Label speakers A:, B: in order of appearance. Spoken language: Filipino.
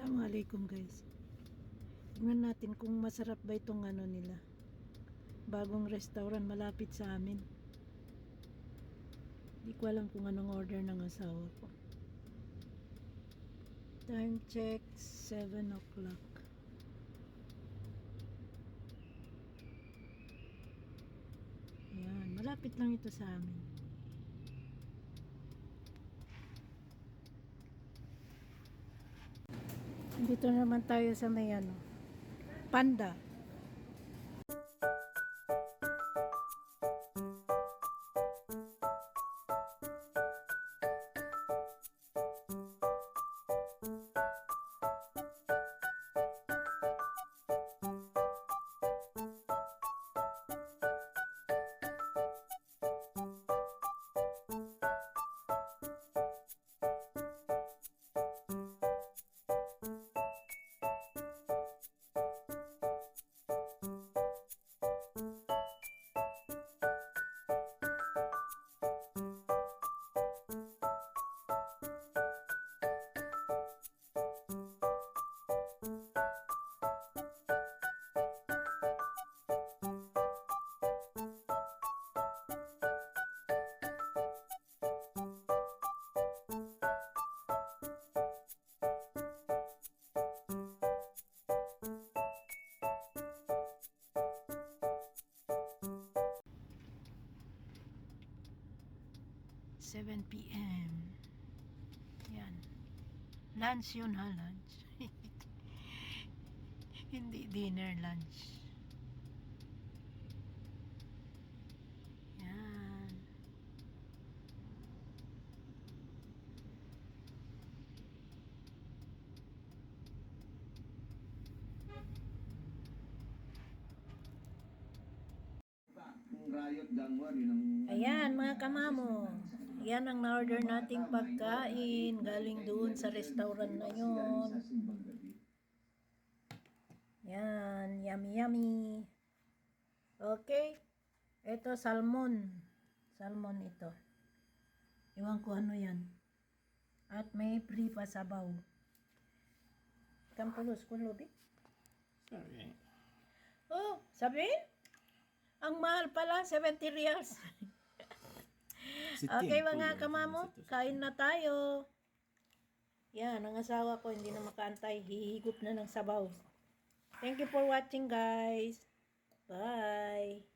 A: Assalamualaikum guys. Tingnan natin kung masarap ba itong ano nila. Bagong restaurant malapit sa amin. Hindi ko alam kung anong order ng asawa ko. Time check 7 o'clock. Ayan, malapit lang ito sa amin. Dito naman tayo sa may ano, panda. Seven p.m. Yan. Lunch yun ha, lunch. Hindi dinner, lunch. Yan. Ayan mga kamamo. Yan ang na-order nating pagkain galing doon sa restaurant na yun. Yan, yummy yummy. Okay. Ito salmon. Salmon ito. Iwan ko ano yan. At may free pa sabaw. Kampulos ko lobi.
B: Sorry.
A: Oh, sabi? Ang mahal pala, 70 reals. Okay mga kamamo, kain na tayo. Yan, ang asawa ko hindi na makaantay, hihigop na ng sabaw. Thank you for watching guys. Bye.